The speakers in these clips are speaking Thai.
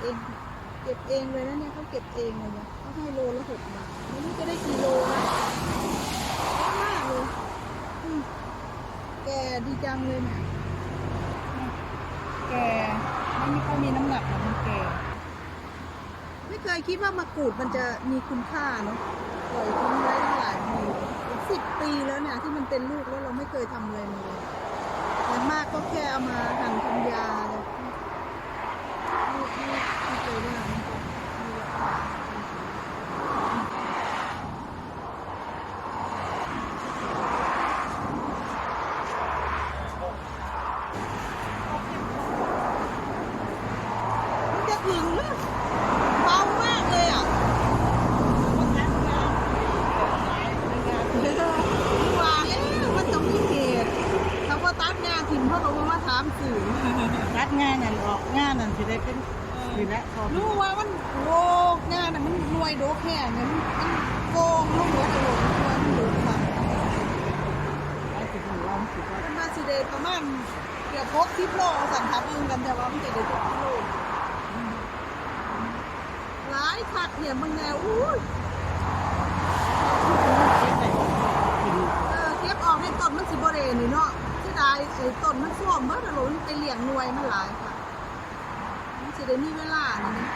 เก็บเอง เก็บเองเลยนะเนี่ยเขาเก็บเองเลยเนี่ยเขาให้โลละหกบาทไม่รู้จะได้กี่โลนะเยอะมากเลยแกดีจังเลยเนี่ยแกไม่มีค่อยมีน้ำหนักนะมันแกไม่เคยคิดว่ามะกรูดมันจะมีคุณค่าเนาะปล่อยทิ้งไว้ตั้งหลายปีสิบปีแล้วเนี่ยที่มันเป็นลูกแล้วเราไม่เคยทำอะไรมันเลยอย่มากก็แค่เอามาหั่นทำยา จะถึงหรือเบามากเลยอะว่าเอ๊ะมันต้องมีเหตุเขาก็ตัดหน้าทิมเขาบอก็มาถามสื่อ รัดงานนั่นออกงานนั่นสิได้เป็น สิละพอรู้ว่ามันโกงงานน่ะมันรวยโดกแค่เนี่ยมันมันโกงลูกหัวตลกมันโดกค่ะไอ้สิบล้านสิบล้านมันมาสิเดย์ประมาณเกือบพกทิพโลสันทับเองกันแต่ว่ามันจะได้พกทิพโลหลายขัดเนี่ยมันแนวอู้ยเออเก็บออกในต้นมันสิบเรนี่เนาะที่ได้ไอ้ต้นมันส้วมเมื่อหลนไปเลี้ยงหน่วยมันหลายค่ะ สิได้มีเวลานี่นะ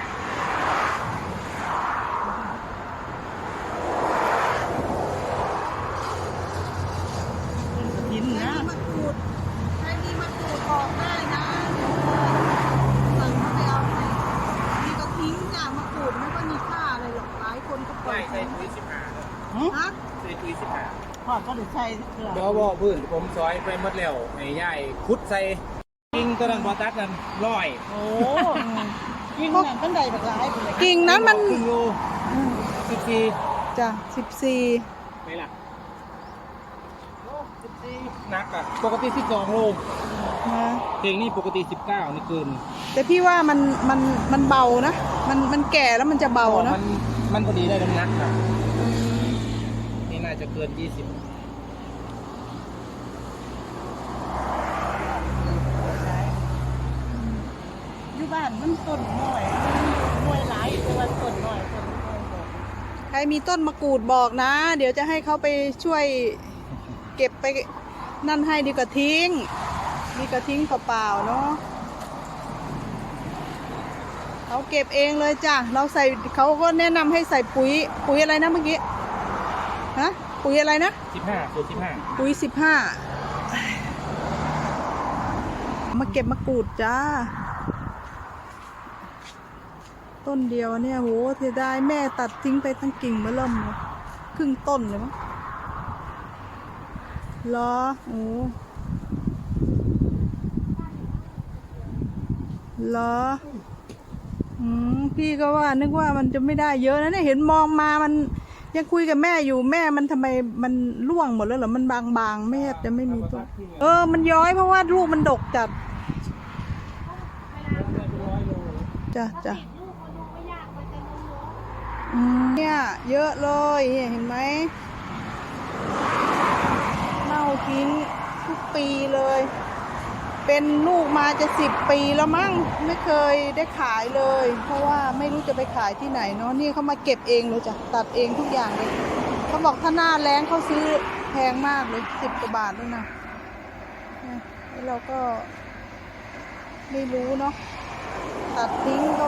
กินใครนะมีมะกรูดใครมีมะกรูดออกได้นะสั่งมาไปเอาให้มีกระทิ้งจ้ะมะกรูดไม่ก็มีค่าอะไรหรอกหลายคนก็ปล่อไม่ยใส่ทิ้งปุ๋ยสิบห้าฮะใส่ปุ๋ยสิบห้าพ่อก็ได้ใช้เครื่องบอบ่พื้นผมซอยไปหมดแล้วไอ้ย่ายคุดใส่ กิ่งตัวนั้นบอตัดนั่นร้อยโอ้ยิ่งนั่นตั้งใดบักหลายไปเลยกิ่งนั้นมันครึ่งโลสิบสี่จ้ะสิบสี่ไหมล่ะโลสิบสี่หนักอะปกติสิบสองโลนะเพลงนี่ปกติสิบเก้านี่เกินแต่พี่ว่ามันมันมันเบานะ มันมันแก่แล้วมันจะเบานะมันมันพอดีได้น้ำหนักครับนี่น่าจะเกินยี่สิบ อยู่บ้านมันต้นน้อยหน่วยหลายแต่ว่าต้นน้อยต้นน้อยบอกใครมีต้นมะกรูดบอกนะ เดี๋ยวจะให้เขาไปช่วย เก็บไปนั่นให้ดีกว่าทิ้งดีกว่าทิ้งเปล่าๆเนาะเขาเก็บเองเลยจ้ะเราใส่เขาก็แนะนำให้ใส่ปุ๋ย ปุ๋ยอะไรนะเมื่อกี้ฮะปุ๋ยอะไรนะ สิบห้าเกินสิบห้าปุ๋ยสิบห้ามาเก็บมะกรูดจ้า ต้นเดียวเนี่ยโหเสียดายแม่ตัดทิ้งไปทั้งกิ่งมาเริ่มเลยครึ่งต้นเลยมั้งรอโอ้เหรออืมพี่ก็ว่านึกว่ามันจะไม่ได้เยอะนะเนี่ยเห็นมองมามันยังคุยกับแม่อยู่แม่มันทำไมมันร่วงหมดแล้วเหรอมันบางๆไม่แทบจะไม่มีต้นเออ มันย้อยเพราะว่าลูกมันดกจัดจ้ะจ้ะ เนี่ยเยอะเลยเห็นไหมเน่าทิ้งทุกปีเลย เป็นลูกมาจะสิบปีแล้วมั้งไม่เคยได้ขายเลย เพราะว่าไม่รู้จะไปขายที่ไหนเนาะนี่เขามาเก็บเองเลยจ้ะตัดเองทุกอย่างเลยเขาบอกถ้าหน้าแรงเขาซื้อแพงมากเลยสิบกว่าบาทด้วยนะนี่ยแล้วเราก็ไม่รู้เนาะตัดทิ้งก็